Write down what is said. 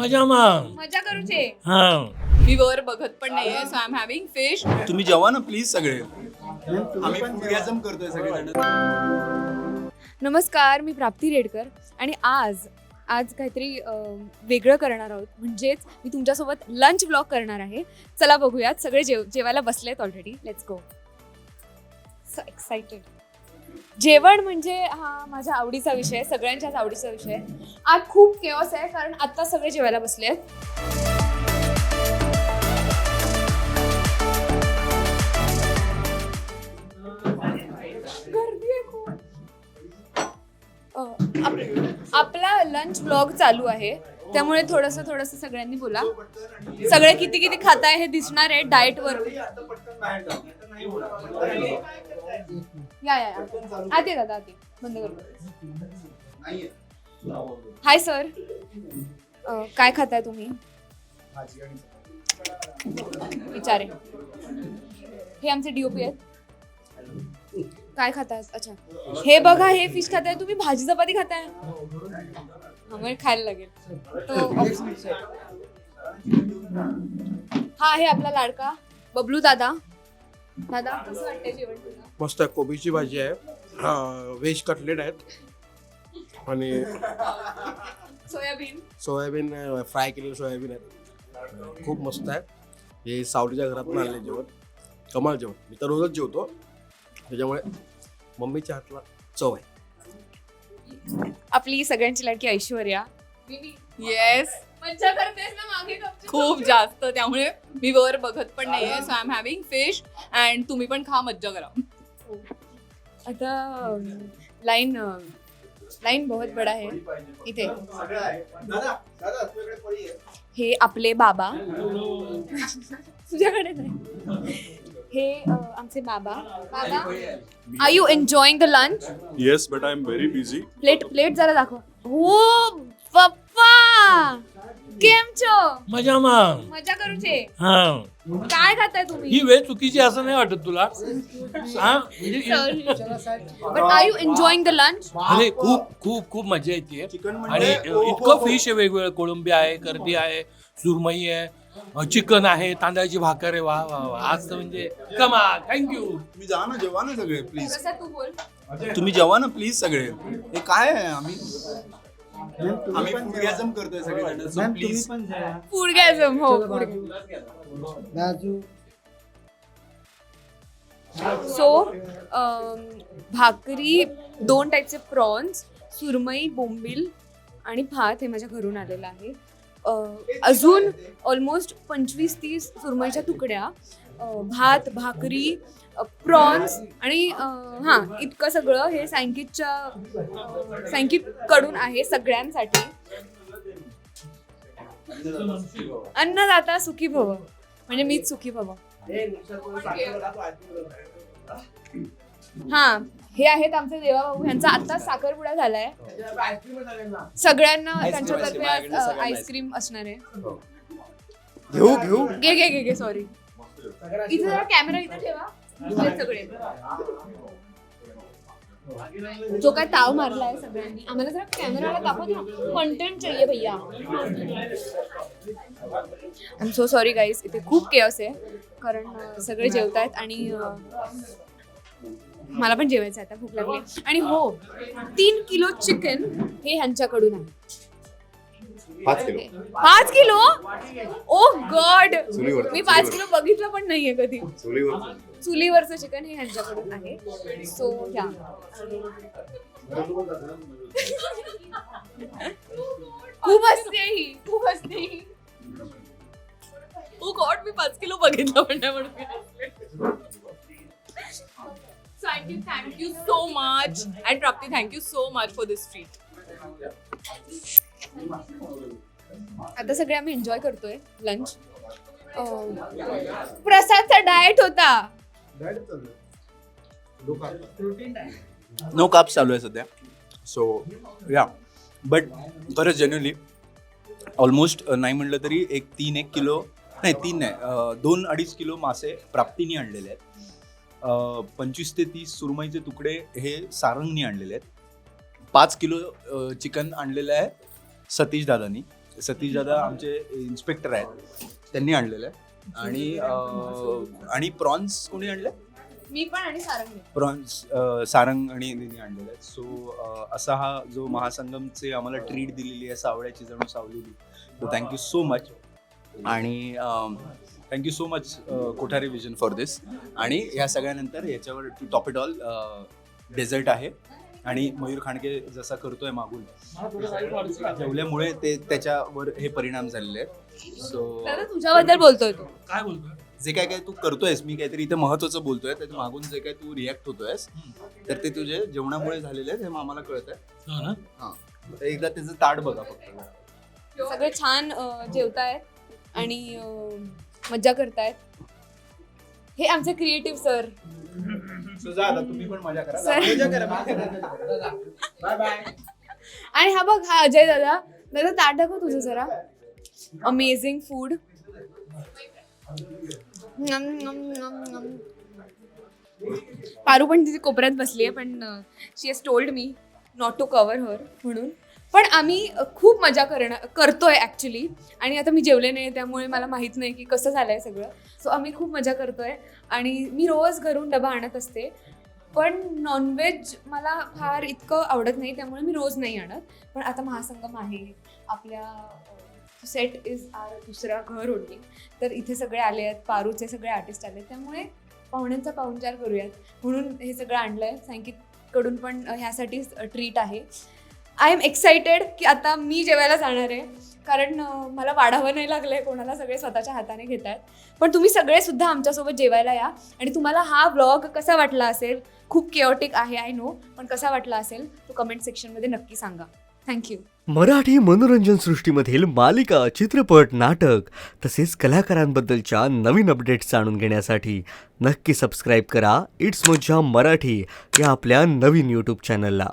मजाમાં मजा करू छे हा. मी वर बघत पण नाहीये so I am having fish तुम्ही जेवा ना प्लीज सगळे. आम्ही फुडियाझम करतोय सगळेजण. नमस्कार मी प्राप्ती रेडकर आणि आज आज काहीतरी अं, वेगळं करणार आहोत. म्हणजेच मी तुमच्यासोबत लंच ब्लॉग करणार आहे. चला बघूयात. सगळे जेव जेवायला बसलेत already let's go so excited जेवण म्हणजे हा माझ्या आवडीचा विषय आहे, सगळ्यांच्याच आवडीचा विषय आहे. आज खूप केवस आहे कारण आत्ता सगळे जेवायला बसले आहेत. गर्दी आहे खूप. आप- आपला लंच ब्लॉग चालू आहे. त्यामुळे थोडस थोडस सगळ्यांनी बोला. सगळे किती किती खाताय हे दिसणार आहे डाएट वर या या या. आत ये दादा. बंद कर. Hi sir. काय खाताय तुम्ही? विचारे. हे आमचे डीओपी आहेत. काय खाताय? अच्छा. हे बघा हे फिश खाताय तुम्ही? भाजी चपाती खाताय? मग खायला लागेल. तो. हा आहे आपला लाडका. बबलू दादा. दादा कसं वाटतंय जेवण तुला? मस्त कोबीची भाजी आहे. हा, व्हेज कटलेट आहेत. आणि सोयाबीन. सोयाबीन फ्राय केलेलं सोयाबीन आहे. खूप मस्त आहे. हे सावलीच्या घरातून आणले जेवण. कमाल जेवण. मी तर रोजच जेवतो. त्याच्यामुळे मम्मीच्या हातला चव आहे. आपली सगळ्यांची लाडकी ऐश्वर्या. येस मज्जा करतेस ना मागे गपचूप खूप जास्त. त्यामुळे मी वर बघत पण नाहीये. So I am having fish and तुम्ही पण खा मज्जा करा. आता लाईन लाईन बहुत बडा है. इथे. हे आपले बाबा. तुझ्याकडे नाही. हे आमचे बाबा. बाबा are you enjoying the lunch Yes, but I'm very busy. Plate plate जरा दाखव. हो पप्पा केम छो मजाમાં मजा करू छे हा. काय खाताय तुम्ही? ही वेळ चुकीची असं नाही वाटत तुला? हा? म्हणजे but are you enjoying the lunch अरे खूप खूप खूप मजा येते. चिकन आणि इतकं फिश आहे वेगवेगळं. कोळंबी आहे करडी आहे सुरमई आहे चिकन आहे तांदळाची भाकर आहे. वा वा वा. आज तर म्हणजे कमा थँक्यू तुम्ही जा ना जेवा ना सगळे प्लीज तू बोल. तुम्ही जेवा ना प्लीज सगळे. हे काय आहे आम्ही? आम्ही फुडियाझम करतोय सगळेजण सो प्लीज फूड गॅझम हो सो भाकरी दोन टाईपचे प्रॉन्स सुरमई बोंबील आणि भात हे माझ्या घरून आलेलं आहे. अं, अजून ऑलमोस्ट पंचवीस तीस सुरमईच्या तुकड्या. अं, भात भाकरी प्रॉन्स आणि हां इतकं सगळं हे सँकितच्या सँकित कडून आहे सगळ्यांसाठी. अन्नदाता सुखी भव. म्हणजे मीच सुखी भव. हा हे आहेत आमचे देवाभाऊ. यांचा आता साखरपुडा झालाय. सगळ्यांना त्यांच्यातर्फे आईस्क्रीम असणार आहे. घेऊ घेऊ. घे घे घे घे सॉरी इथे जरा कॅमेरा इथे ठेवा. सगळे. जो काय ताव मारलाय सगळ्यांनी. आम्हाला जरा कॅमेराला दाखव ना. कंटेंट चाहिए भैया. I am so sorry guys इथे खूप केअस आहे. कारण सगळे सगळे जेवतायत आणि मला पण जेवायचं आहे आता भूक लागली. आणि हो तीन किलो चिकन हे ह्यांच्याकडून आहे. पाच किलो। पाच किलो? ओ गॉड चुलीवरचं, मी पाच किलो बघितलं पण नाहीये कधी. चुलीवर चुलीवरचं चिकन हे ह्यांच्याकडून आहे. सो या. खूप असते ही खूप असते ही ओ गॉड मी पाच किलो बघितलं पण नाही म्हणून thank you thank you so much and Prapti thank you so much for this treat आता सगळे आम्ही एन्जॉय करतोय लंच प्रसादचा डाएट होता. नो काप्स चालू आहे सध्या. सो या बट खरंच जेन्युअली ऑलमोस्ट नाही म्हटलं तरी एक तीन एक किलो नाही तीन नाही दोन अडीच किलो मासे प्राप्तीने आणलेले आहेत. पंचवीस ते तीस सुरमईचे तुकडे हे सारंगनी आणलेले आहेत. पाच किलो चिकन आणलेलं आहे. सतीश दादानी. सतीश दादा आमचे इन्स्पेक्टर आहेत. त्यांनी आणलेलं आहे. आणि अं, आणि प्रॉन्स कोणी आणले मी पण आणि सारंगी प्रॉन्स सारंग आणि यांनी आणलेलं आहे. सो असा हा जो महासंगमचे आम्हाला ट्रीट दिलेली आहे सावळ्याची जणू सावलेली थँक्यू सो मच आणि thank you so much Kothare vision for this आणि ह्या सगळ्यानंतर याच्यावर to top it all dessert आहे. आणि मयूर खांडके जसा करतोय मागून. जेवल्यामुळे ते त्याच्यावर हे परिणाम झालेले आहेत. सो दादा तुझ्याबद्दल बोलतोय तू. काय बोलतोय? जे काय काय तू करतोयस मी काहीतरी इथे महत्वाचं बोलतोय त्याच्या मागून जे काय तू रिॲक्ट होतोयस तर ते तुझे जेवणामुळे झालेले आहे हे आम्हाला कळत आहे हो. एकदा त्याचं ताट बघा फक्त. सगळे छान अं, जेवतायत आणि अं, मज्जा करतायत. हे आमचे क्रिएटिव्ह सर So तुम्ही पण मजा करा. सर. मजा करा, मजा करा. आणि हा बघ हा अजय दादा. दादा ताट दाखव तुझं जरा. अमेझिंग फूड पारू पण तिथे कोपऱ्यात बसली आहे पण she has told me not to cover her म्हणून. पण आम्ही खूप मजा करणं करतोय ॲक्च्युली आणि आता मी जेवले नाही त्यामुळे मला माहीत नाही की कसं झालं आहे सगळं. सो आम्ही खूप मजा करतोय. आणि मी रोज घरून डबा आणत असते. पण नॉनव्हेज मला फार इतकं आवडत नाही त्यामुळे मी रोज नाही आणत. पण आता महासंगम आहे. आपल्या सेट इज आर दुसरा घर होती तर इथे सगळे आले आहेत. पारूचे सगळे आर्टिस्ट आले त्यामुळे पाहुण्यांचा पाहुणचार करूयात. म्हणून हे सगळं आणलं आहे सांगितकडून पण ह्यासाठीच ट्रीट आहे. आय एम एक्सायटेड की आता मी जेवायला जाणार आहे. कारण मला वाढावं नाही लागलं आहे कोणाला सगळे स्वतःच्या हाताने घेत आहेत. पण तुम्ही सगळेसुद्धा आमच्यासोबत जेवायला या. आणि तुम्हाला हा ब्लॉग कसा वाटला असेल? खूप केओटिक आहे आय नो पण कसा वाटला असेल? तो कमेंट सेक्शनमध्ये नक्की सांगा. थँक्यू मराठी मनोरंजन सृष्टीमधील मालिका चित्रपट नाटक तसेच कलाकारांबद्दलच्या नवीन अपडेट्स जाणून घेण्यासाठी नक्की सबस्क्राईब करा. इट्स मज्जा मराठी या आपल्या नवीन यूट्यूब चॅनलला